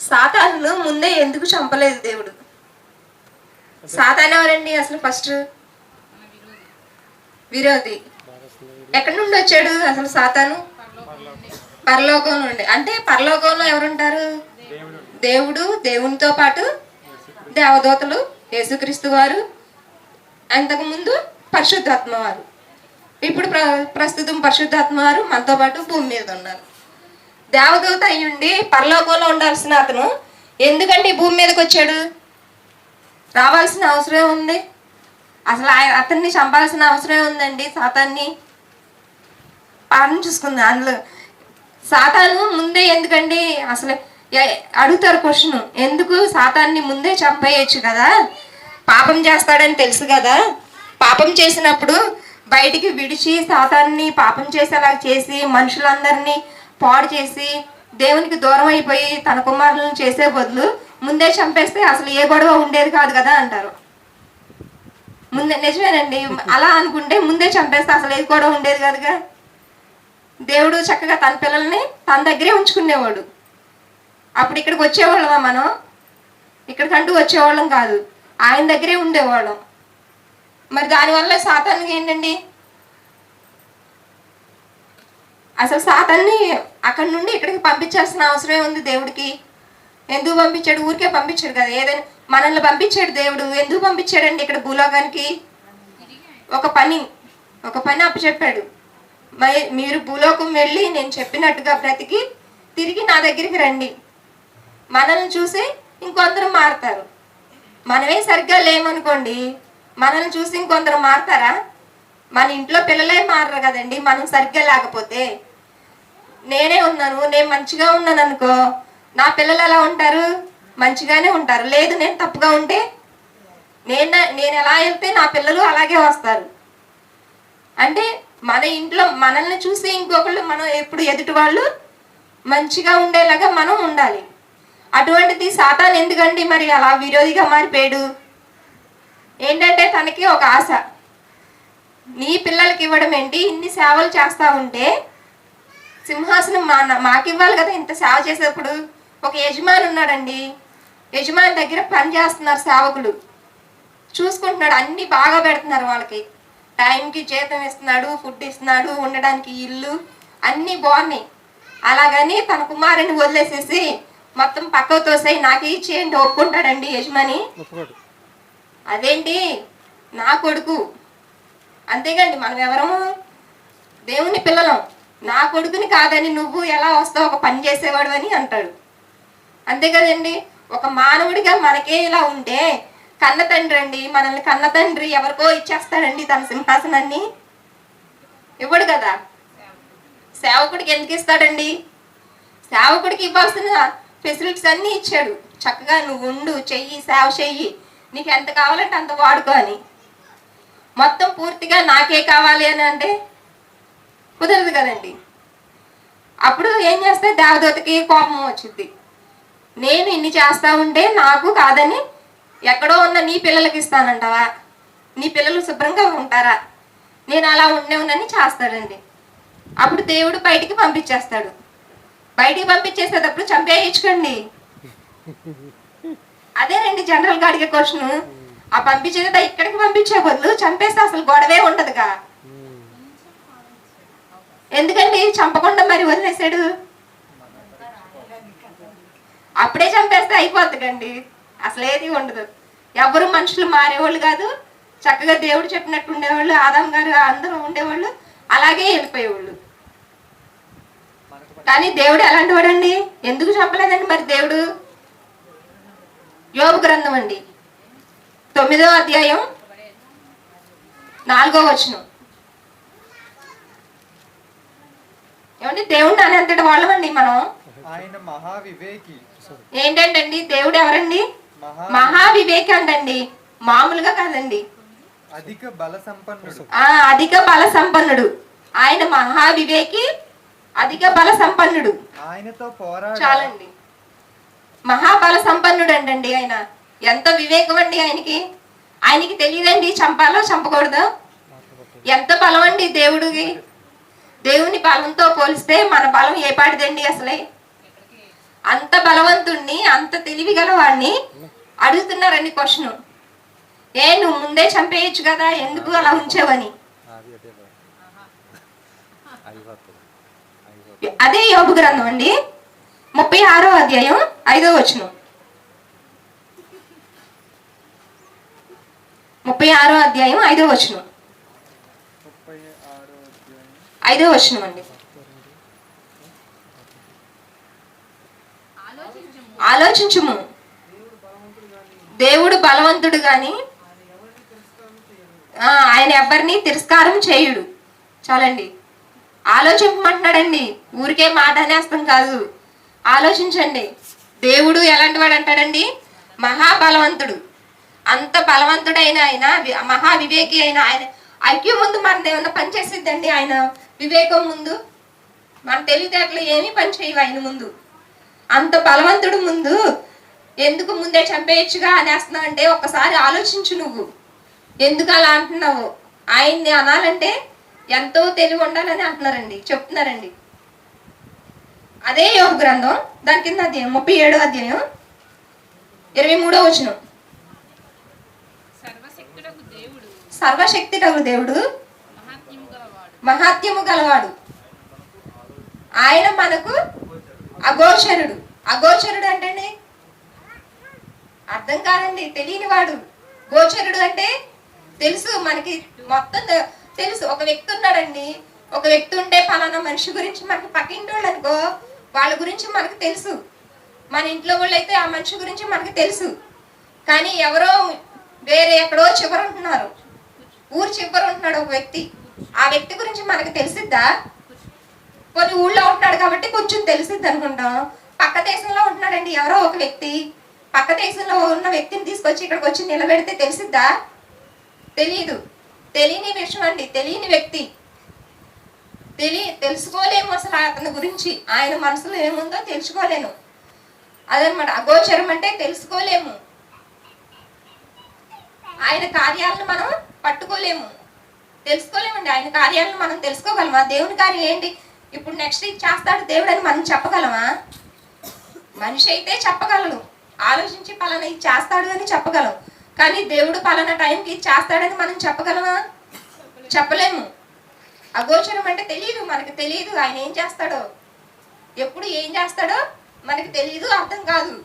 సాతాను ముందే ఎందుకు చంపలేదు దేవుడు? సాతాన్ ఎవరండి అసలు ఫస్ట్ విరోధి. ఎక్కడి నుండి వచ్చాడు అసలు సాతాను? పరలోకం నుండి. అంటే పరలోకంలో ఎవరుంటారు? దేవుడు. దేవునితో పాటు దేవదూతలు యేసుక్రీస్తు వారు అంతకుముందు పరిశుద్ధాత్మ వారు. ఇప్పుడు ప్ర ప్రస్తుతం పరిశుద్ధాత్మ వారు మనతో పాటు భూమి మీద ఉన్నారు. దేవదూత అయ్యుండి పరలోకంలో ఉండాల్సిన అతను ఎందుకంటే ఈ భూమి మీదకి వచ్చాడు? రావాల్సిన అవసరం ఉంది. అసలు ఆయన అతన్ని చంపాల్సిన అవసరం ఉందండి సాతాన్ని. పాఠం చూసుకుంది అందులో. సాతాను ముందే ఎందుకండి అసలు అడుగుతారు క్వశ్చన్. ఎందుకు సాతాన్ని ముందే చంపేయచ్చు కదా? పాపం చేస్తాడని తెలుసు కదా? పాపం చేసినప్పుడు బయటికి విడిచి సాతాన్ని పాపం చేసేలా చేసి మనుషులందరినీ పాడు చేసి దేవునికి దూరం అయిపోయి తన కుమారులను చేసే బదులు ముందే చంపేస్తే అసలు ఏ గొడవ ఉండేది కాదు కదా అంటారు. ముందే నిజమేనండి. అలా అనుకుంటే ముందే చంపేస్తే అసలు ఏ గొడవ ఉండేది కాదుగా. దేవుడు చక్కగా తన పిల్లల్ని తన దగ్గరే ఉంచుకునేవాడు. అప్పుడు ఇక్కడికి వచ్చేవాళ్ళమా మనం? ఇక్కడికంటూ వచ్చేవాళ్ళం కాదు. ఆయన దగ్గరే ఉండేవాళ్ళం. మరి దానివల్ల సాతానికి ఏంటండి? అసలు సాతాన్ని అక్కడి నుండి ఇక్కడికి పంపించాల్సిన అవసరం ఉంది దేవుడికి. ఎందుకు పంపించాడు? ఊరికే పంపించాడు కదా. ఏదైనా మనల్ని పంపించాడు దేవుడు. ఎందుకు పంపించాడండి ఇక్కడ భూలోకానికి? ఒక పని ఒక పని అప్పచెప్పాడు. మై- మీరు భూలోకం వెళ్ళి నేను చెప్పినట్టుగా బ్రతికి తిరిగి నా దగ్గరికి రండి. మనల్ని చూసి ఇంకొందరు మారుతారు. మనమే సరిగ్గా లేమనుకోండి మనల్ని చూసి ఇంకొందరు మారుతారా? మన ఇంట్లో పిల్లలే మారరు కదండి. మనం సరిగ్గా లేకపోతే. నేనే ఉన్నాను నేను మంచిగా ఉన్నాను అనుకో నా పిల్లలు ఎలా ఉంటారు? మంచిగానే ఉంటారు. లేదు నేను తప్పుగా ఉంటే నేను నేను ఎలా వెళ్తే నా పిల్లలు అలాగే వస్తారు. అంటే మన ఇంట్లో మనల్ని చూసి ఇంకొకళ్ళు మనం ఎప్పుడు ఎదుటి వాళ్ళు మంచిగా ఉండేలాగా మనం ఉండాలి. అటువంటిది సాతాన్ ఎందుకండి మరి అలా విరోధిగా మారిపోయాడు? ఏంటంటే తనకి ఒక ఆశ. నీ పిల్లలకి ఇవ్వడం ఏంటి? ఇన్ని సేవలు చేస్తూ ఉంటే సింహాసనం మా మాకు ఇవ్వాలి కదా ఇంత సేవ చేసేటప్పుడు. ఒక యజమాని ఉన్నాడండి. యజమాని దగ్గర పని చేస్తున్నారు సేవకులు. చూసుకుంటున్నాడు అన్ని బాగా పెడుతున్నారు వాళ్ళకి. టైంకి జీతం ఇస్తున్నాడు ఫుడ్ ఇస్తున్నాడు ఉండడానికి ఇల్లు అన్నీ బాగున్నాయి. అలాగని తన కుమారుని వదిలేసేసి మొత్తం పక్కకు తోసాయి నాకే ఇచ్చేయండి ఒప్పుకుంటాడండి యజమాని. అదేంటి? నా కొడుకు. అంతేగాండి మనం ఎవరము దేవుని పిల్లలం. నా కొడుకుని కాదని నువ్వు ఎలా వస్తావు? ఒక పని చేసేవాడు అని అంటాడు. అంతే కదండి? ఒక మానవుడిగా మనకే ఇలా ఉంటే కన్న తండ్రి అండి మనల్ని కన్న తండ్రి ఎవరికో ఇచ్చేస్తాడండి తన సింహాసనాన్ని. ఇవ్వడు కదా. సేవకుడికి ఎందుకు ఇస్తాడండి? సేవకుడికి ఇవ్వాల్సిన ఫెసిలిటీస్ అన్నీ ఇచ్చాడు. చక్కగా నువ్వు ఉండు చెయ్యి సేవ చెయ్యి. నీకు ఎంత కావాలంటే అంత వాడుకో అని. మొత్తం పూర్తిగా నాకే కావాలి అని అంటే కుదరదు కదండి. అప్పుడు ఏం చేస్తే దేవదూతకి కోపం వచ్చింది నేను ఇన్ని చేస్తా ఉంటే నాకు కాదని ఎక్కడో ఉన్న నీ పిల్లలకి ఇస్తానంటావా? నీ పిల్లలు శుభ్రంగా ఉంటారా? నేను అలా ఉండేవునని చేస్తాడండి. అప్పుడు దేవుడు బయటికి పంపించేస్తాడు. బయటికి పంపించేసేటప్పుడు చంపేయించుకోండి. అదేనండి జనరల్గా అడిగే క్వశ్చన్. ఆ పంపించేది ఇక్కడికి పంపించే బదులు చంపేస్తే అసలు గొడవే ఉండదుగా. ఎందుకండి? చంపకుండా మరి వదిలేసాడు అప్పుడే చంపేస్తే అయిపోతుందండి. అసలు ఏది ఉండదు. ఎవరు మనుషులు మారేవాళ్ళు కాదు. చక్కగా దేవుడు చెప్పినట్టు ఉండేవాళ్ళు ఆదాం గారు అందరూ ఉండేవాళ్ళు అలాగే వెళ్ళిపోయేవాళ్ళు. కానీ దేవుడు ఎలాంటి వాడండి? ఎందుకు చంపలేదండి మరి దేవుడు? యోగ గ్రంథం అండి. తొమ్మిదో అధ్యాయం నాలుగో వచనం. ఏమండి? దేవుడిని అనేంతటి వాళ్ళమండి మనం. ఆయన మహావివేకి. ఏంటంటండి? దేవుడు ఎవరండి? మహా మహా వివేకి అంటండి మామూలుగా కాదండి. అధిక బల సంపన్నుడు ఆ అధిక బల సంపన్నుడు ఆయన మహా వివేకి అధిక బల సంపన్నుడు ఆయనతో పోరాడ. చాలండి. మహాబల సంపన్నుడు అంటండి ఆయన. ఎంత వివేకం అండి ఆయనకి? ఆయనకి తెలియదండి. చంపాలో చంపకూడదు. ఎంత బలం అండి దేవుడికి? దేవుని బలంతో పోలిస్తే మన బలం ఏ పాటిదండి అసలే? అంత బలవంతుణ్ణి అంత తెలివి గలవాడిని అడుగుతున్నారండి క్వశ్చన్. ఏ నువ్వు ముందే చంపేయచ్చు కదా ఎందుకు అలా ఉంచావని? అదే యోగు గ్రంథం అండి. ముప్పై ఆరో అధ్యాయం ఐదో వచనం. ముప్పై ఆరో అధ్యాయం ఐదో వచనం. ఐదో వచనం అండి. ఆలోచించుము. దేవుడు బలవంతుడు కానీ ఆ, ఆయన ఎవరిని తిరస్కారం చేయుడు. చాలండి. ఆలోచించమంటున్నాడండి ఊరికే మాట అనేస్తాం కాదు. ఆలోచించండి. దేవుడు ఎలాంటి వాడు అంటాడండి మహాబలవంతుడు. అంత బలవంతుడైన ఆయన మహా వివేకి అయిన ఆయన ఐక్యం ముందు మన ఏమన్నా పనిచేసిద్దండి ఆయన? వివేకం ముందు. మన తెలివితేటలు ఏమీ పని చేయవు ఆయన ముందు. అంత బలవంతుడు ముందు ఎందుకు ముందే చంపేయచ్చుగా అనేస్తున్నావు అంటే ఒక్కసారి ఆలోచించు నువ్వు. ఎందుకు అలా అంటున్నావు? ఆయన్ని అనాలంటే ఎంతో తెలివి ఉండాలని అంటున్నారండి చెప్తున్నారండి. అదే యోగ గ్రంథం దాని కింద అధ్యాయం ముప్పై ఏడో అధ్యాయం ఇరవై మూడో వచనం. సర్వశక్తుడకు దేవుడు సర్వశక్తిడగు దేవుడు మహాత్మ్యము గలవాడు మహాత్యము గలవాడు. ఆయన మనకు అగోచరుడు అగోచరుడు అంటే అర్థం కాదండి తెలియని వాడు. గోచరుడు అంటే తెలుసు మనకి మొత్తం తెలుసు. ఒక వ్యక్తి ఉన్నాడండి. ఒక వ్యక్తి ఉంటే ఫలానా మనిషి గురించి మనకి పక్కింటి వాళ్ళు అనుకో వాళ్ళ గురించి మనకు తెలుసు. మన ఇంట్లో వాళ్ళు అయితే ఆ మనిషి గురించి మనకు తెలుసు. కానీ ఎవరో వేరే ఎక్కడో చివరు ఉంటున్నారు ఊరు చివరు ఉంటున్నాడు ఒక వ్యక్తి. ఆ వ్యక్తి గురించి మనకు తెలిసిద్దా? కొన్ని ఊళ్ళో ఉంటున్నాడు కాబట్టి కొంచెం తెలిసిద్ది అనుకుంటాం. పక్క దేశంలో ఉంటున్నాడండి ఎవరో ఒక వ్యక్తి. పక్క దేశంలో ఉన్న వ్యక్తిని తీసుకొచ్చి ఇక్కడికి వచ్చి నిలబెడితే తెలిసిద్దా? తెలియదు తెలియని విషయం అండి. తెలియని వ్యక్తి. తెలియ తెలుసుకోలేము అసలు అతని గురించి. ఆయన మనసులో ఏముందో తెలుసుకోలేను అదనమాట అగోచరం అంటే తెలుసుకోలేము. ఆయన కార్యాలను మనం పట్టుకోలేము. తెలుసుకోలేమండి. ఆయన కార్యాలను మనం తెలుసుకోగలమా? దేవుని కార్యం ఏంటి? ఇప్పుడు నెక్స్ట్ ఇది చేస్తాడు దేవుడు అని మనం చెప్పగలమా? మనిషి అయితే చెప్పగలడు. ఆలోచించి పలానా ఇది చేస్తాడు అని చెప్పగలం. కానీ దేవుడు పలానా టైంకి ఇది చేస్తాడని మనం చెప్పగలమా? చెప్పలేము. అగోచరం అంటే తెలియదు మనకు తెలియదు ఆయన ఏం చేస్తాడో. ఎప్పుడు ఏం చేస్తాడో మనకి తెలియదు అర్థం కాదు.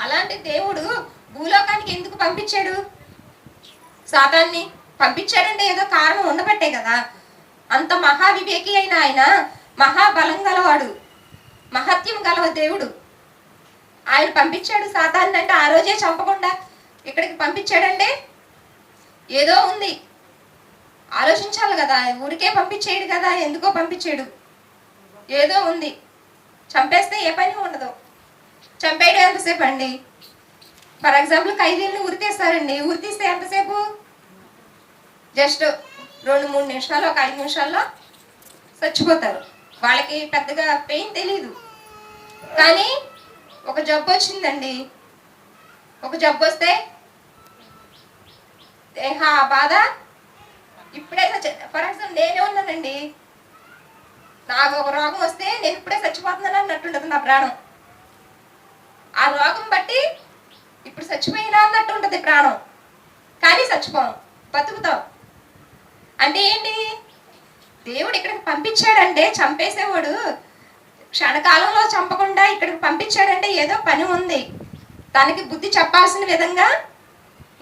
అలాంటి దేవుడు భూలోకానికి ఎందుకు పంపించాడు? సాతాన్ని పంపించాడంటే ఏదో కారణం ఉండబట్టే కదా. అంత మహావివేకి అయిన ఆయన మహాబలం గలవాడు మహత్యం గలవ దేవుడు. ఆయన పంపించాడు సాతాన్ని అంటే ఆ రోజే చంపకుండా ఇక్కడికి పంపించాడంటే ఏదో ఉంది. ఆలోచించాలి కదా ఊరికే పంపించేయడు కదా ఎందుకో పంపించాడు. ఏదో ఉంది. చంపేస్తే ఏ పని ఉండదు. చంపేయడం ఎంతసేపు అండి? ఫర్ ఎగ్జాంపుల్ ఖైదీలను ఉరితీస్తారండి. ఉరితీస్తే ఎంతసేపు? జస్ట్ రెండు మూడు నిమిషాలు ఒక ఐదు నిమిషాల్లో చచ్చిపోతారు. వాళ్ళకి పెద్దగా పెయిన్ తెలియదు కానీ ఒక జబ్బు వచ్చిందండి. ఒక జబ్బు వస్తే ఏ- ఆ బాధ ఇప్పుడే ఫర్ ఎగ్జాంపుల్ నేనే ఉన్నానండి. నాకు ఒక రోగం వస్తే నేను ఇప్పుడే చచ్చిపోతున్నాను అన్నట్టుండదు నా ప్రాణం. ఆ రోగం బట్టి ఇప్పుడు చచ్చిపోయినా అన్నట్టు ఉంటుంది ప్రాణం. కానీ చచ్చిపోం బతుకుతాం. అంటే ఏంటి? దేవుడు ఇక్కడికి పంపించాడంటే చంపేసేవాడు. క్షణకాలంలో చంపకుండా ఇక్కడికి పంపించాడంటే ఏదో పని ఉంది. తనకి బుద్ధి చెప్పాల్సిన విధంగా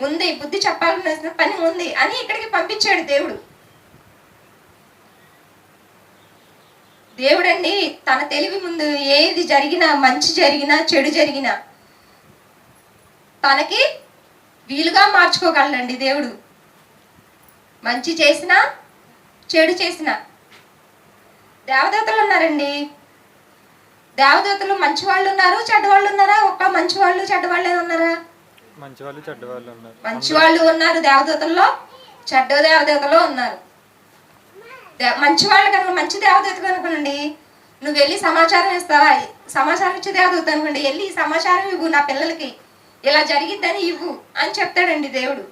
ఉంది. బుద్ధి చెప్పాల్సిన పని ఉంది అని ఇక్కడికి పంపించాడు దేవుడు. దేవుడండి తన తెలివి ముందు ఏది జరిగినా మంచి జరిగినా చెడు జరిగినా తనకి వీలుగా మార్చుకోగలండి దేవుడు. మంచి చేసినా చెడు చేసినా. దేవదూతలు ఉన్నారండి. దేవదూతలు మంచి వాళ్ళు ఉన్నారు చెడ్డవాళ్ళు ఉన్నారా? ఒక్క మంచి వాళ్ళు చెడ్డవాళ్ళే ఉన్నారా? మంచి వాళ్ళు చెడ్డ వాళ్ళు ఉన్నారు. మంచి వాళ్ళు ఉన్నారు దేవదూతల్లో చెడ్డ దేవదూతలో ఉన్నారు. మంచి వాళ్ళు కనుక మంచి దేవదూత కనుకోండి నువ్వు వెళ్ళి సమాచారం ఇస్తావా? సమాచారం ఇచ్చే దేవదూత అనుకోండి వెళ్ళి సమాచారం ఇవ్వు నా పిల్లలకి. ఇలా జరిగిద్దని ఇవ్వు అని చెప్తాడండి దేవుడు.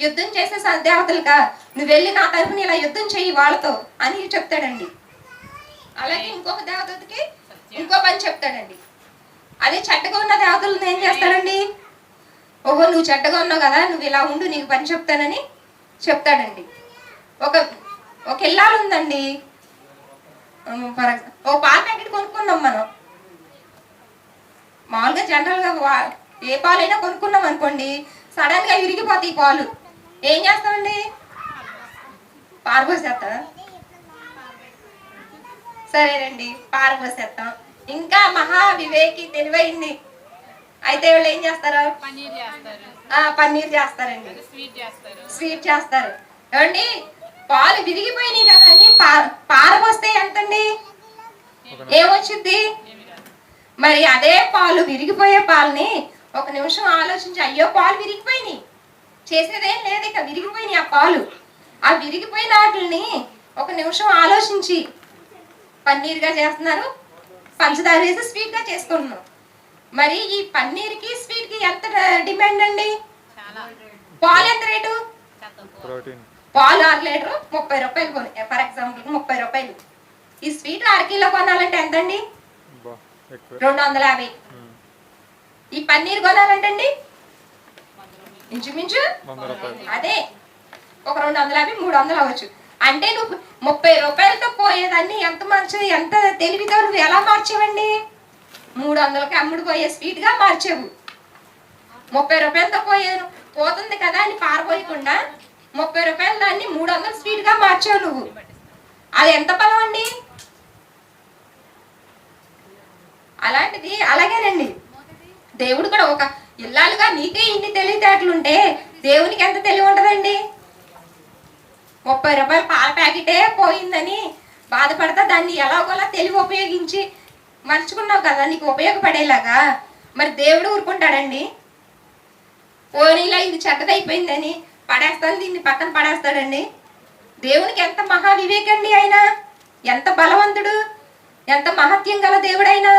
యుద్ధం చేసే స- దేవతలుగా నువ్వు వెళ్ళి నా తరఫున ఇలా యుద్ధం చెయ్యి వాళ్ళతో అని చెప్తాడండి. అలాగే ఇంకొక దేవతకి ఇంకో పని చెప్తాడండి. అదే చెడ్డగా ఉన్న దేవతలను ఏం చేస్తాడండి ఓహో నువ్వు చెడ్డగా ఉన్నావు కదా నువ్వు ఇలా ఉండు నీకు పని చెప్తానని చెప్తాడండి. ఒక ఒక ఇల్లాలు ఉందండి. ఫర్ ఓ పాల ప్యాకెట్ కొనుక్కున్నాం మనం. మామూలుగా జనరల్గా ఏ పాలైనా కొనుక్కున్నాం అనుకోండి సడన్గా విరిగిపోతాయి ఈ పాలు. ఏం చేస్తామండి పారబోసేస్తా సరేనండి పారబోసేస్తాం ఇంకా మహా వివేకి తెలివైంది. అయితే వాళ్ళు ఏం చేస్తారు? పన్నీర్ చేస్తారండి. స్వీట్ చేస్తారు. ఏమండి? పాలు విరిగిపోయినాయి కదా అని పారబోస్తే ఎంతండి? ఏమొచ్చుద్ది? ఏమి రాదు మరి అదే పాలు విరిగిపోయే పాలని ఒక నిమిషం ఆలోచించి అయ్యో పాలు విరిగిపోయినాయి. చేసేదేం లేదు ఇక విరిగిపోయినాయి ఆ పాలు. ఆ విరిగిపోయిన వాటిని ఒక నిమిషం ఆలోచించి పన్నీర్గా చేస్తున్నారు. పంచదార వేసి స్వీట్గా చేసుకుంటున్నాం. మరి ఈ పన్నీర్కి స్వీట్కి ఎంత డిమాండ్ అండి? చాలా. పాలు ఎంత రేటు? పాలు. ఆరు లీటరు ముప్పై రూపాయలు కొని ఫర్ ఎగ్జాంపుల్ ముప్పై రూపాయలు. ఈ స్వీట్ అర కిలో కొనాలంటే ఎంతండి? బా ఎక్కువ. రెండు వందల యాభై. ఈ పన్నీర్ కొనాలంటే అండి ఇంచుమించు అదే. ఒక రెండు వందల యాభై మూడు వందలు అవ్వచ్చు. అంటే నువ్వు ముప్పై రూపాయలతో పోయేదాన్ని ఎంత మంచిది ఎంత తెలివితో నువ్వు ఎలా మార్చేవండి? మూడు వందలకి అమ్ముడు పోయే స్వీట్గా మార్చేవు. ముప్పై రూపాయలతో పోయాను పోతుంది కదా అని పారపోయకుండా ముప్పై రూపాయల దాన్ని మూడు వందల స్వీట్గా మార్చావు నువ్వు. అది ఎంత బలం అండి? అలాంటిది అలాగేనండి. దేవుడు కూడా ఒక ఇల్లాలుగా నీకే ఇన్ని తెలివితేటలుంటే దేవునికి ఎంత తెలివి ఉంటదండి ముప్పై రూపాయల పాల ప్యాకెటే పోయిందని బాధపడతా దాన్ని ఎలాగోలా తెలివి ఉపయోగించి మర్చుకున్నావు కదా నీకు ఉపయోగపడేలాగా. మరి దేవుడు ఊరుకుంటాడండి? పోనీలా ఇది చెడ్డదైపోయిందని పడేస్తాను దీన్ని పక్కన పడేస్తాడండి. దేవునికి ఎంత మహా వివేకండి ఆయన ఎంత బలవంతుడు ఎంత మహత్యం గల దేవుడైనా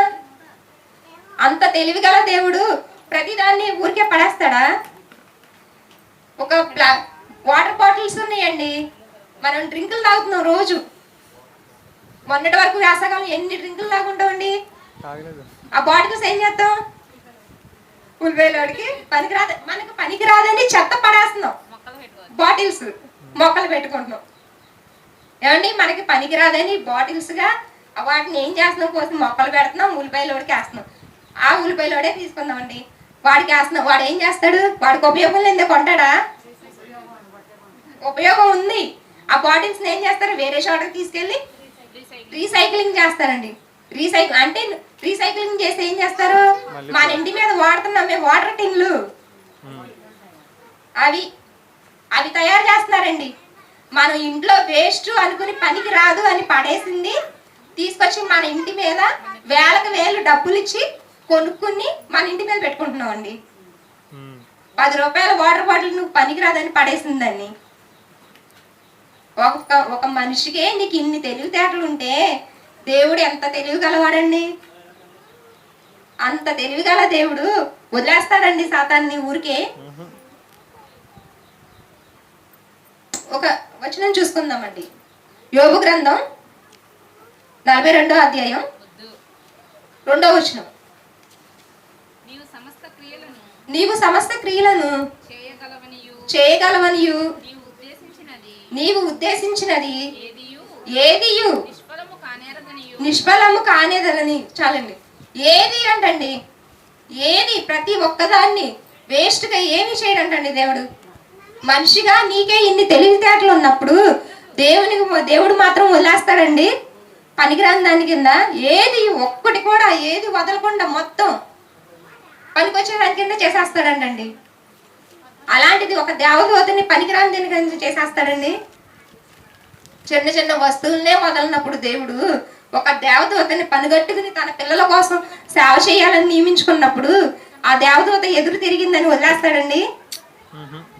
అంత తెలివి గల దేవుడు ప్రతిదాన్ని ఊరికే పడేస్తాడా? ఒక ప్లా వాటర్ బాటిల్స్ ఉన్నాయండి. మనం డ్రింకులు తాగుతున్నాం రోజు. మొన్నటి వరకు వేసవకాలం ఎన్ని డ్రింకులు తాగుంటామండి? ఆ బాటిల్స్ ఏం చేస్తాం? ఉల్లిపాయలోడికి పనికిరాదు మనకు పనికిరాదని చెత్త పడేస్తున్నాం. బాటిల్స్ మొక్కలు పెట్టుకుంటున్నాం. ఏమండి మనకి పనికిరాదని బాటిల్స్గా వాటిని ఏం చేస్తున్నాం? కోసం మొక్కలు పెడుతున్నాం ఉల్లిపాయలోడికి వేస్తున్నాం. ఆ ఉల్లిపాయలోడే తీసుకుందామండి. వాడికి వేస్తున్నాం వాడు ఏం చేస్తాడు? వాడికి ఉపయోగం లేదే కొంటాడా? ఉపయోగం ఉంది. ఆ బాటిల్స్ ఏం చేస్తారు? వేరే చోటకి తీసుకెళ్ళి రీసైకిల్ రీసైక్లింగ్ చేస్తారండి. రీసైకిల్ అంటే రీసైక్లింగ్ చేస్తే ఏం చేస్తారు? మన ఇంటి మీద వాడుతున్నాం మేము వాటర్ టిన్లు. అవి అవి తయారు చేస్తున్నారండి. మనం ఇంట్లో వేస్ట్ అనుకుని పనికి రాదు అని పడేసింది. తీసుకొచ్చి మన ఇంటి మీద వేలకు వేలు డబ్బులు ఇచ్చి కొనుక్కుని మన ఇంటి మీద పెట్టుకుంటున్నాం అండి. పది రూపాయల వాటర్ బాటిల్ నువ్వు పనికి రాదని పడేసిందని ఒక ఒక మనిషికే నీకు ఇన్ని తెలివితేటలు ఉంటే దేవుడు ఎంత తెలివి గలవాడండి అంత తెలివి గల దేవుడు వదిలేస్తాడండి సాతాన్ని ఊరికే. ఒక వచనం చూసుకుందామండి. యోగు గ్రంథం నలభై రెండో అధ్యాయం రెండో వచనం నీవు సమస్త క్రియలను నీవు సమస్త క్రియలను చేయగలవనియు. నీవు ఉద్దేశించినది. ఏదియు? నిష్ఫలము కానేదలని చాలండి. ఏది అంటండి? ఏది? ప్రతి ఒక్కదాన్ని వేస్ట్గా ఏమి చేయడంటండి దేవుడు. మనిషిగా నీకే ఇన్ని తెలివితేటలు ఉన్నప్పుడు దేవునికి దేవుడు మాత్రం వదిలేస్తాడండి. పనికిరాని దాని కింద ఏది ఒక్కటి కూడా ఏది వదలకుండా మొత్తం పనికొచ్చే దాని కింద చేసేస్తాడండి అలాంటిది ఒక దేవదూతని పనికిరాని దాని కింద చేసేస్తాడండి. చిన్న చిన్న వస్తువులనే వదలనప్పుడు దేవుడు ఒక దేవదూతని పనిగట్టుకుని తన పిల్లల కోసం సేవ చేయాలని నియమించుకున్నప్పుడు ఆ దేవదూత ఎదురు తిరిగిందని వదిలేస్తాడండి.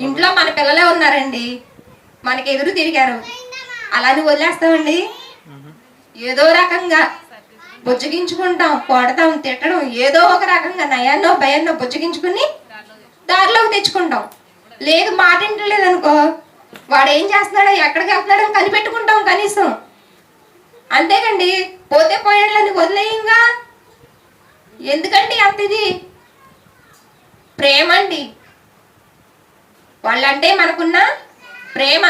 ఇంట్లో మన పిల్లలే ఉన్నారండి. మనకి ఎదురు తిరిగారు. అలాని వదిలేస్తామండి. ఏదో రకంగా బుజ్జగించుకుంటాం కొడతాం తిట్టడం ఏదో ఒక రకంగా నయాన్నో భయాన్నో బుజ్జగించుకుని దారిలోకి తెచ్చుకుంటాం. లేదు మాట వింటలేదు అనుకో వాడు ఏం చేస్తున్నాడో ఎక్కడికి వెళ్తున్నాడో కనిపెట్టుకుంటాం కనీసం. అంతేకండి పోతే పోయేళ్ళని వదిలేయంగా. ఎందుకండి అంత ఇది ప్రేమ అండి వాళ్ళంటే మనకున్న ప్రేమ.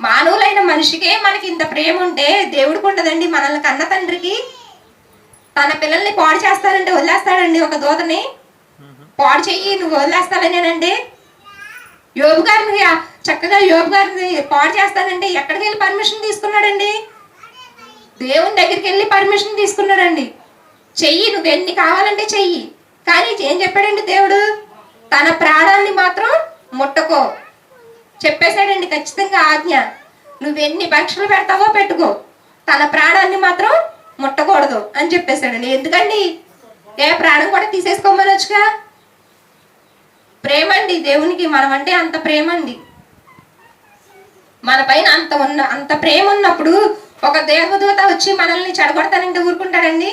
మానవులైన మనిషికే మనకి ఇంత ప్రేమ ఉంటే దేవుడికి ఉండదండి మనల్ని కన్న తండ్రికి. తన పిల్లల్ని పాడు చేస్తానంటే వదిలేస్తాడండి ఒక దూతని. పాడు చెయ్యి నువ్వు వదిలేస్తాననేనండి. యోబు గారిని చక్కగా యోబు గారిని పాడు చేస్తానంటే ఎక్కడికి వెళ్ళి పర్మిషన్ తీసుకున్నాడండి? దేవుని దగ్గరికి వెళ్ళి పర్మిషన్ తీసుకున్నాడండి. చెయ్యి నువ్వు ఎన్ని కావాలంటే చెయ్యి. కానీ ఏం చెప్పాడండి దేవుడు? తన ప్రాణాన్ని మాత్రం ముట్టకో. చెప్పేశాడండి ఖచ్చితంగా ఆజ్ఞ. నువ్వెన్ని పరీక్షలు పెడతావో పెట్టుకో. తన ప్రాణాన్ని మాత్రం ముట్టకూడదు అని చెప్పేశాడండి ఎందుకండి? ఏ ప్రాణం కూడా తీసేసుకోమనొచ్చుగా ప్రేమ అండి దేవునికి మనం అంటే అంత ప్రేమ అండి మన పైన అంత ఉన్న అంత ప్రేమ ఉన్నప్పుడు ఒక దేవదూత వచ్చి మనల్ని చెడగొడతానంటే ఊరుకుంటాడండి?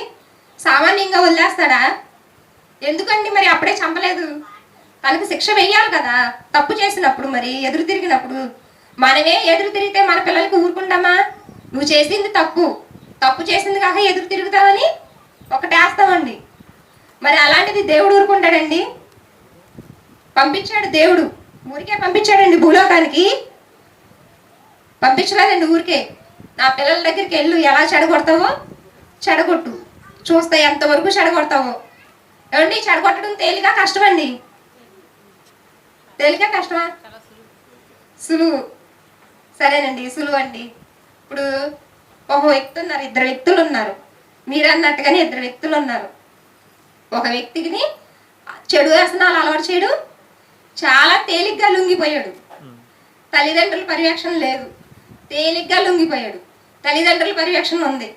సామాన్యంగా వదిలేస్తాడా? ఎందుకండి మరి అప్పుడే చంపలేదు? తనకి శిక్ష వెయ్యాలి కదా. తప్పు చేసినప్పుడు మరి ఎదురు తిరిగినప్పుడు. మనమే ఎదురు తిరిగితే మన పిల్లలకి ఊరుకుంటామా? నువ్వు చేసింది తప్పు. తప్పు చేసింది కాక ఎదురు తిరుగుతావని ఒకటేస్తామండి మరి అలాంటిది దేవుడు ఊరుకుంటాడండి. పంపించాడు దేవుడు. ఊరికే పంపించాడండి భూలోకానికి. పంపించలేదండి ఊరికే. నా పిల్లల దగ్గరికి వెళ్ళు ఎలా చెడగొడతావో చెడగొట్టు. చూస్తే ఎంతవరకు చెడగొడతావో. ఏమండి చెడగొట్టడం తేలిక కష్టమండి? తేలిక కష్టమా? సులువు. సరేనండి సులువు అండి ఇప్పుడు ఒక వ్యక్తి ఉన్నారు ఇద్దరు వ్యక్తులు ఉన్నారు మీరు అన్నట్టుగానే ఇద్దరు వ్యక్తులు ఉన్నారు ఒక వ్యక్తికి చెడు వ్యసనాలు అలవాటు చేయడం చాలా తేలిగ్గా లొంగిపోయాడు. తల్లిదండ్రుల పర్యవేక్షణ లేదు. తేలిగ్గా లొంగిపోయాడు. తల్లిదండ్రుల పర్యవేక్షణ ఉంది.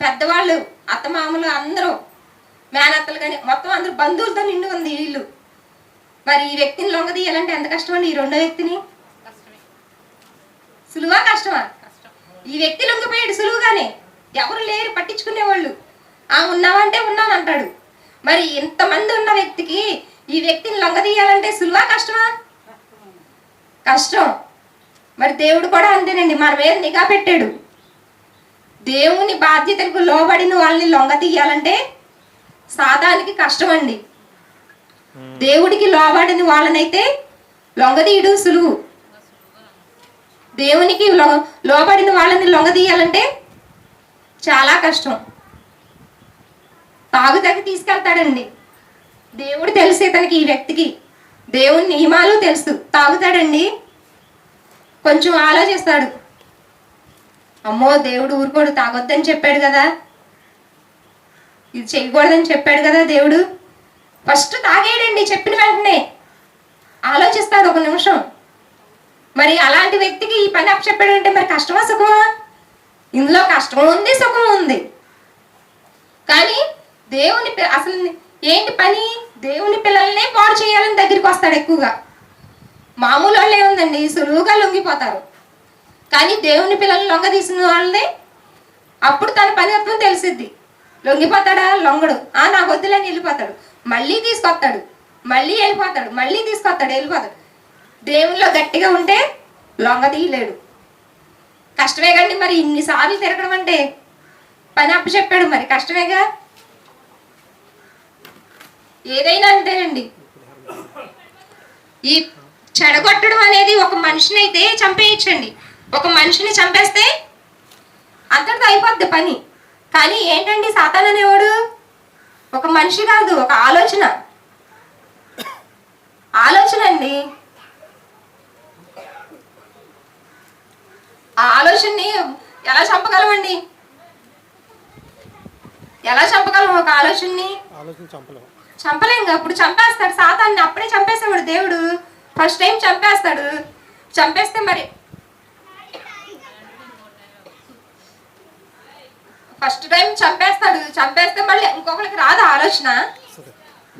పెద్దవాళ్ళు అత్తమామలు అందరూ మేనత్తలు కానీ మొత్తం అందరూ బంధువులతో నిండి ఉంది ఇల్లు. మరి ఈ వ్యక్తిని లొంగదీయాలంటే ఎంత కష్టం అండి ఈ రెండో వ్యక్తిని? కష్టమే. సులువా కష్టమా? కష్టం ఈ వ్యక్తి లొంగిపోయాడు సులువుగానే. ఎవరు లేరు పట్టించుకునేవాళ్ళు. ఆ ఉన్నావంటే ఉన్నాను అంటాడు మరి ఇంతమంది ఉన్న వ్యక్తికి ఈ వ్యక్తిని లొంగదీయాలంటే సులువా కష్టమా? కష్టం. మరి దేవుడు కూడా అంతేనండి మన మీద నిఘా పెట్టాడు. దేవుని బాధ్యతలకు లోబడిన వాళ్ళని లొంగ తీయాలంటే సాధానికి కష్టం అండి దేవుడికి లోబడిన వాళ్ళనైతే లొంగదీయడు సులువు. దేవునికి లో- లోబడిన వాళ్ళని లొంగదీయాలంటే చాలా కష్టం. తాగుతాకి తీసుకెళ్తాడండి. దేవుడు తెలుసు ఇతనికి ఈ వ్యక్తికి. దేవుని నియమాలు తెలుసు. తాగుతాడండి. కొంచెం ఆలోచిస్తాడు. అమ్మో దేవుడు ఊరుకోడు తాగొద్దని చెప్పాడు కదా. ఇది చేయకూడదని చెప్పాడు కదా దేవుడు. ఫస్ట్ తాగేయడండి చెప్పిన వెంటనే. ఆలోచిస్తాడు ఒక నిమిషం. మరి అలాంటి వ్యక్తికి ఈ పని అప్పచెప్పాడంటే మరి కష్టమా సుఖమా? ఇందులో కష్టం ఉంది సుఖం ఉంది. కానీ దేవుని అసలు ఏంటి పని? దేవుని పిల్లల్నే పాడు చేయాలని దగ్గరికి వస్తాడు ఎక్కువగా. మామూలు వాళ్ళే ఉందండి సులువుగా లొంగిపోతారు. కానీ దేవుని పిల్లల్ని లొంగ తీసిన వాళ్ళని అప్పుడు తన పనితత్వం తెలిసిద్ది. లొంగిపోతాడా? లొంగడు. ఆ నాకు వద్దులని వెళ్ళిపోతాడు. మళ్ళీ తీసుకొస్తాడు. మళ్ళీ వెళ్ళిపోతాడు. మళ్ళీ తీసుకొస్తాడు. వెళ్ళిపోతాడు. దేవుల్లో గట్టిగా ఉంటే లొంగ తీయలేడు. కష్టమే కండి మరి ఇన్నిసార్లు తిరగడం అంటే. పని అప్పచెప్పాడు మరి కష్టమేగా? ఏదైనా అంతేనండి. ఈ చెడగొట్టడం అనేది ఒక మనిషిని అయితే చంపేయచ్చండి. ఒక మనిషిని చంపేస్తే అంతటితో అయిపోద్ది పని. కానీ ఏంటండి సాతాన్ అనేవాడు? ఒక మనిషి కాదు ఒక ఆలోచన. ఆలోచన అండి. ఆ ఆలోచనని ఎలా చంపగలమండి? ఎలా చంపగలం ఒక ఆలోచనని? చంపలేం కదా అప్పుడు చంపేస్తాడు. సాతాన్ని అప్పుడే చంపేసాడు దేవుడు. ఫస్ట్ టైం చంపేస్తాడు. చంపేస్తే మరి ఫస్ట్ టైం చంపేస్తాడు. చంపేస్తే మళ్ళీ ఇంకొకరికి రాదు ఆలోచన.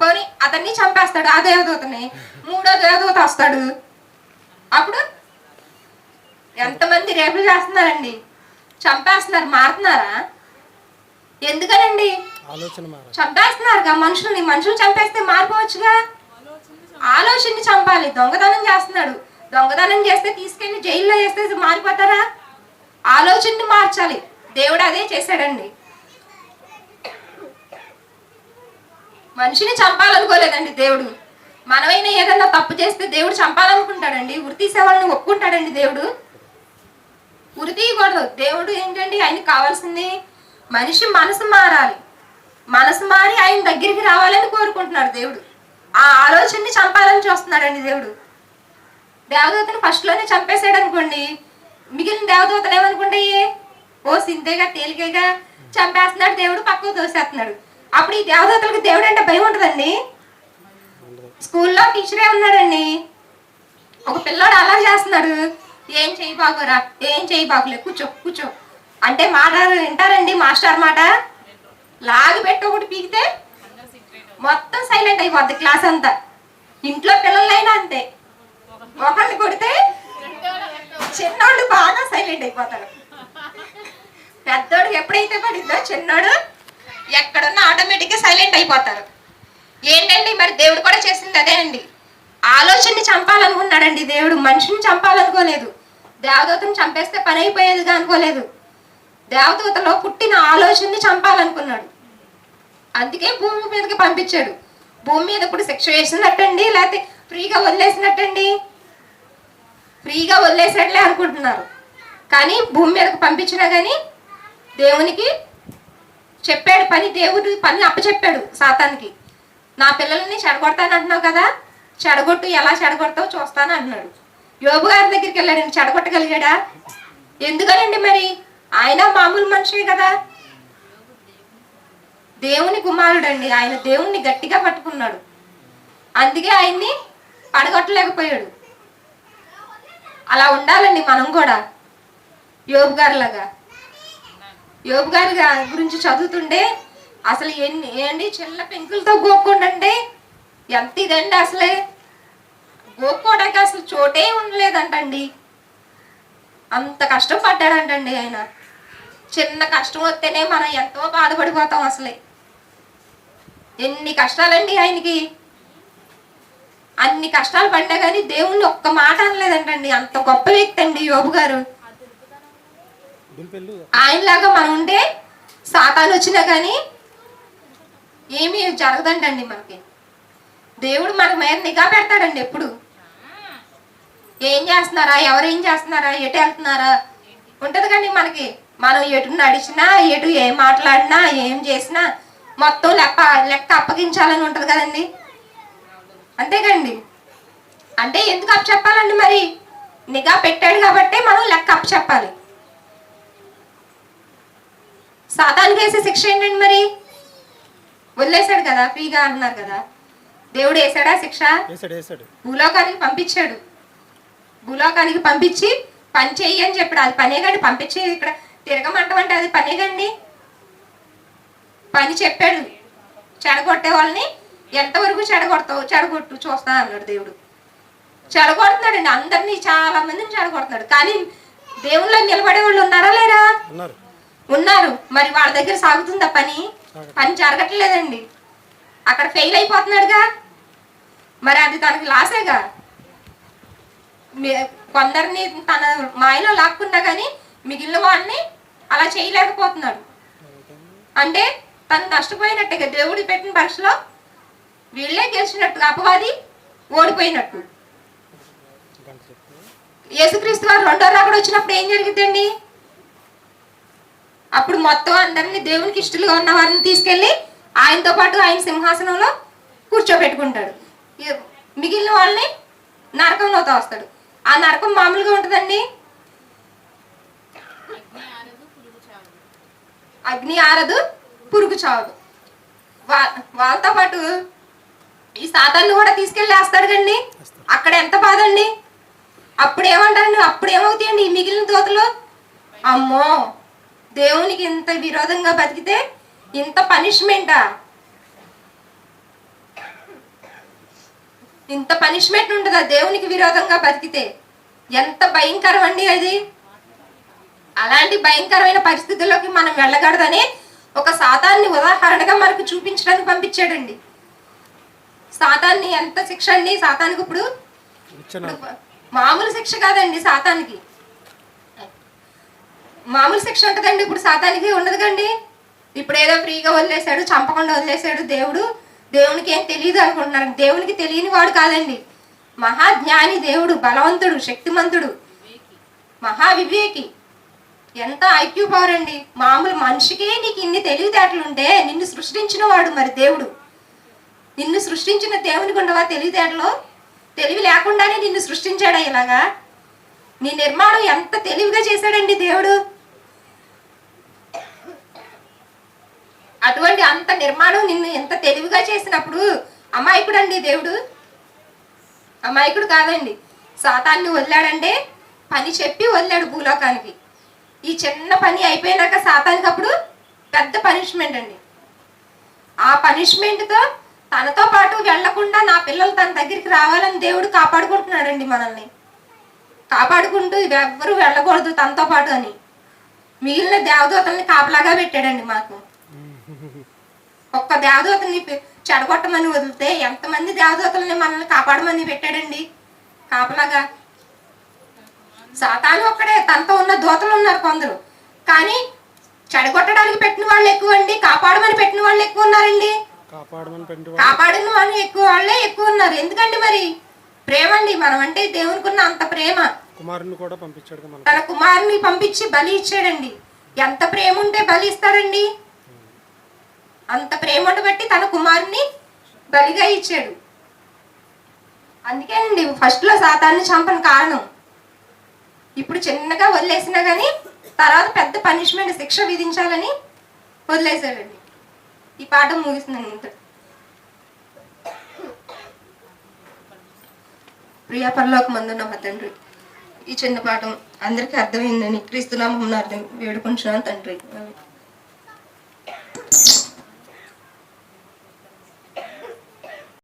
పోనీ అతన్ని చంపేస్తాడు ఆ దేవదూతని. మూడో దేవదూత వస్తాడు. అప్పుడు ఎంతమంది రేపులు చేస్తున్నారండి? చంపేస్తున్నారు మారుతున్నారా? ఎందుకనండి? చంపేస్తున్నారుగా మనుషుల్ని. మనుషులు చంపేస్తే మారిపోవచ్చుగా? ఆలోచనని చంపాలి. దొంగతనం చేస్తున్నాడు. దొంగతనం చేస్తే తీసుకెళ్ళి జైల్లో వేస్తే మారిపోతారా? ఆలోచనని మార్చాలి. దేవుడు అదే చేశాడండి. మనిషిని చంపాలనుకోలేదండి దేవుడు. మనమైనా ఏదన్నా తప్పు చేస్తే దేవుడు చంపాలనుకుంటాడండి. ఉరి తీసే వాళ్ళని ఒప్పుకుంటాడండి దేవుడు. ఉరి తీయకూడదు దేవుడు ఏంటండి? ఆయనకి కావాల్సింది మనిషి మనసు మారాలి. మనసు మారి ఆయన దగ్గరికి రావాలని కోరుకుంటున్నాడు దేవుడు. ఆ ఆలోచనని చంపాలని చూస్తున్నాడండి దేవుడు. దేవదూతను ఫస్ట్లోనే చంపేశాడు అనుకోండి మిగిలిన దేవదూతలు ఏమనుకుంటాయి ఓ సింతేగా తేలికగా చంపేస్తున్నాడు. దేవుడు పక్కకు తోసేస్తున్నాడు. అప్పుడు ఈ దేవదూతలకు దేవుడు అంటే భయం ఉంటుందండి స్కూల్లో టీచరే ఉన్నాడండి? ఒక పిల్లోడు అలా చేస్తున్నాడు. ఏం చేయి బాగురా ఏం చేయి బాగులే కూర్చో కూర్చో. అంటే మాట వింటారండి మాస్టర్ మాట? లాగి పెట్టి ఒకటి పీకితే మొత్తం సైలెంట్ అయిపోద్ది క్లాస్ అంతా. ఇంట్లో పిల్లలైనా అంతే. ఒకళ్ళు కొడితే చిన్నోడు బాగా సైలెంట్ అయిపోతాడు పెద్దోడు ఎప్పుడైతే పడిందో చిన్నోడు ఎక్కడున్నా ఆటోమేటిక్గా సైలెంట్ అయిపోతారు. ఏంటండి మరి దేవుడు కూడా చేసింది అదేనండి? ఆలోచనని చంపాలనుకున్నాడండి దేవుడు. మనిషిని చంపాలనుకోలేదు. దేవదూతను చంపేస్తే పని అయిపోయేదిగా అనుకోలేదు. దేవదూతలో పుట్టిన ఆలోచనని చంపాలనుకున్నాడు. అందుకే భూమి మీదకి పంపించాడు. భూమి మీద ఇప్పుడు శిక్ష వేసినట్టండి లేకపోతే ఫ్రీగా వదిలేసినట్టండి? ఫ్రీగా వదిలేసినట్లే అనుకుంటున్నారు. కానీ భూమి మీదకి పంపించినా కానీ దేవునికి చెప్పాడు పని దేవుడు పని అప్పచెప్పాడు సాతానికి. నా పిల్లల్ని చెడగొడతానంటున్నావు కదా చెడగొట్టు ఎలా చెడగొడతావు చూస్తాను అంటున్నాడు. యోబు గారి దగ్గరికి వెళ్ళాడండి చెడగొట్టగలిగాడా? ఎందుకనండి మరి? ఆయన మామూలు మనిషే కదా. దేవుని కుమారుడండి. ఆయన దేవుణ్ణి గట్టిగా పట్టుకున్నాడు. అందుకే ఆయన్ని పడగొట్టలేకపోయాడు. అలా ఉండాలండి మనం కూడా. యోబు గారిలాగా. యోబు గారి గురించి చదువుతుండే అసలు ఎన్ని ఏంటి చిన్న పెంకులతో గోక్కుండండి ఎంత ఇదండి అసలే. గోక్కోడానికి అసలు చోటే ఉండలేదంటండి. అంత కష్టం పడ్డాడంటండి ఆయన. చిన్న కష్టం వస్తేనే మనం ఎంతో బాధపడిపోతాం అసలే. ఎన్ని కష్టాలండి ఆయనకి. అన్ని కష్టాలు పడ్డా కానీ దేవుణ్ణి ఒక్క మాట అనలేదంటండి. అంత గొప్ప వ్యక్తి అండి యోబు గారు. ఆయనలాగా మనం ఉంటే సాతాను వచ్చినా కానీ ఏమీ జరగదంటండి మనకి. దేవుడు మన మీద నిఘా పెడతాడండి ఎప్పుడు. ఏం చేస్తున్నారా? ఎవరు ఏం చేస్తున్నారా? ఎటు వెళ్తున్నారా? ఉంటది కానీ మనకి. మనం ఎటు నడిచినా ఎటు ఏం మాట్లాడినా ఏం చేసినా మొత్తం లెక్క లెక్క అప్పగించాలని ఉంటది కదండి. అంతేకండి అంటే ఎందుకు అప్పు చెప్పాలండి మరి? నిఘా పెట్టాడు కాబట్టి మనం లెక్క అప్పు చెప్పాలి సాతానికి వేసే శిక్ష ఏంటండి మరి? వదిలేశాడు కదా ఫ్రీగా అంటున్నారు కదా. దేవుడు వేసాడా శిక్ష? భూలోకానికి పంపించాడు. భూలోకానికి పంపించి పని చెయ్యి అని చెప్పాడు. అది పనే కండి పంపించి ఇక్కడ. తిరగమంటమంటే అది పనే కండి పని చెప్పాడు. చెడగొట్టే వాళ్ళని ఎంతవరకు చెడగొడతావు? చెడగొట్టు చూస్తా అన్నాడు దేవుడు. చెడగొడుతున్నాడండి అందరినీ చాలా మందిని చెడగొడుతున్నాడు. కానీ దేవుళ్ళో నిలబడే వాళ్ళు ఉన్నారా లేరా? ఉన్నారు. మరి వాళ్ళ దగ్గర సాగుతుందా పని? పని జరగట్లేదండి. అక్కడ ఫెయిల్ అయిపోతున్నాడుగా. మరి అది తనకి లాసేగా. కొందరిని తన మాయలో లాక్కున్నా కానీ మిగిలిన వాళ్ళని అలా చేయలేకపోతున్నాడు. అంటే తను నష్టపోయినట్టుగా దేవుడు పెట్టిన పరీక్షలో వీళ్ళే గెలిచినట్టుగా అపవాది ఓడిపోయినట్టు. యేసుక్రీస్తు గారు రెండో రాకడ వచ్చినప్పుడు ఏం జరిగిందండి అప్పుడు మొత్తం అందరినీ దేవునికి ఇష్టలుగా ఉన్న వారిని తీసుకెళ్ళి ఆయనతో పాటు ఆయన సింహాసనంలో కూర్చోబెట్టుకుంటాడు. మిగిలిన వాళ్ళని నరకంలో తోస్తాడు. ఆ నరకం మామూలుగా ఉంటుందండి. అగ్ని ఆరదు పురుగు చావదు. వాళ్ళతో పాటు ఈ సాతాన్ని కూడా తీసుకెళ్ళి వేస్తాడు కండి. అక్కడ ఎంత బాధ అండి. అప్పుడు ఏమంటారండి అప్పుడు ఏమవుతాయండి ఈ మిగిలిన దోతలు? అమ్మో! దేవునికి ఇంత విరోధంగా బతికితే ఇంత పనిష్మెంటా? ఇంత పనిష్మెంట్ ఉంటుందా దేవునికి విరోధంగా బతికితే? ఎంత భయంకరం అండి అది? అలాంటి భయంకరమైన పరిస్థితుల్లోకి మనం వెళ్ళకూడదని ఒక సాతాన్ని ఉదాహరణగా మనకు చూపించడానికి పంపించాడండి. సాతాన్ని ఎంత శిక్ష అండి? సాతానికి ఇప్పుడు మామూలు శిక్ష కాదండి సాతానికి. మామూలు శిక్ష ఉంటుందండి ఇప్పుడు సాతానికి ఉండదు కండి ఇప్పుడు ఏదో ఫ్రీగా వదిలేశాడు చంపకుండా వదిలేశాడు దేవుడు. దేవునికి ఏం తెలియదు అనుకుంటున్నారు. దేవునికి తెలియని వాడు కాదండి. మహాజ్ఞాని దేవుడు బలవంతుడు శక్తిమంతుడు మహా వివేకి ఎంత ఐక్యూ పవర్ అండి. మామూలు మనిషికి నీకు ఇన్ని తెలివితేటలు ఉంటే నిన్ను సృష్టించిన వాడు మరి దేవుడు. నిన్ను సృష్టించిన దేవునికి ఉండవా తెలివితేటలు? తెలివి లేకుండానే నిన్ను సృష్టించాడా ఇలాగా? నీ నిర్మాణం ఎంత తెలివిగా చేశాడండి దేవుడు? అటువంటి అంత నిర్మాణం నిన్ను ఎంత తెలివిగా చేసినప్పుడు అమాయకుడు అండి దేవుడు. అమాయకుడు కాదండి. సాతాన్ని వదిలాడంటే పని చెప్పి వదిలాడు భూలోకానికి. ఈ చిన్న పని అయిపోయినాక సాతానికి అప్పుడు పెద్ద పనిష్మెంట్ అండి. ఆ పనిష్మెంట్తో తనతో పాటు వెళ్ళకుండా నా పిల్లలు తన దగ్గరికి రావాలని దేవుడు కాపాడుకుంటున్నాడండి మనల్ని. కాపాడుకుంటూ ఎవ్వరు వెళ్ళకూడదు తనతో పాటు అని. మిగిలిన దేవదూతల్ని కాపలాగా పెట్టాడండి మాకు. ఒక్క దేవదూతని చెడగొట్టమని వదిలితే ఎంతమంది దేవదూతల్ని మనల్ని కాపాడమని పెట్టాడండి? కాపలాగా. సాతాను ఒక్కడే తనతో ఉన్న దూతలు ఉన్నారు కొందరు. కానీ చెడగొట్టడానికి పెట్టిన వాళ్ళు ఎక్కువ అండి కాపాడమని పెట్టిన వాళ్ళు ఎక్కువ ఉన్నారండి. కాపాడిన వాళ్ళు ఎక్కువ వాళ్ళే ఎక్కువ ఉన్నారు. ఎందుకండి మరి? ప్రేమ అండి మనం అంటే దేవునికి ఉన్న అంత ప్రేమ. కుమారుని కూడా పంపించాడు తన కుమారుని పంపించి బలి ఇచ్చాడండి. ఎంత ప్రేమ ఉంటే బలి ఇస్తాడండి అంత ప్రేమ బట్టి తన కుమారుని బలిగా ఇచ్చాడు. అందుకేనండి ఫస్ట్లో సాతాన్ని చంపని కారణం. ఇప్పుడు చిన్నగా వదిలేసినా కానీ తర్వాత పెద్ద పనిష్మెంట్ శిక్ష విధించాలని వదిలేశాడండి. ఈ పాఠం ముగిస్తుందండి ఇంత. ప్రియా పరలోక మందున్న మా తండ్రి ఈ చిన్న పాఠం అందరికీ అర్థమైందని క్రీస్తునామం అర్థం వేడుకుంటున్నాను తండ్రి.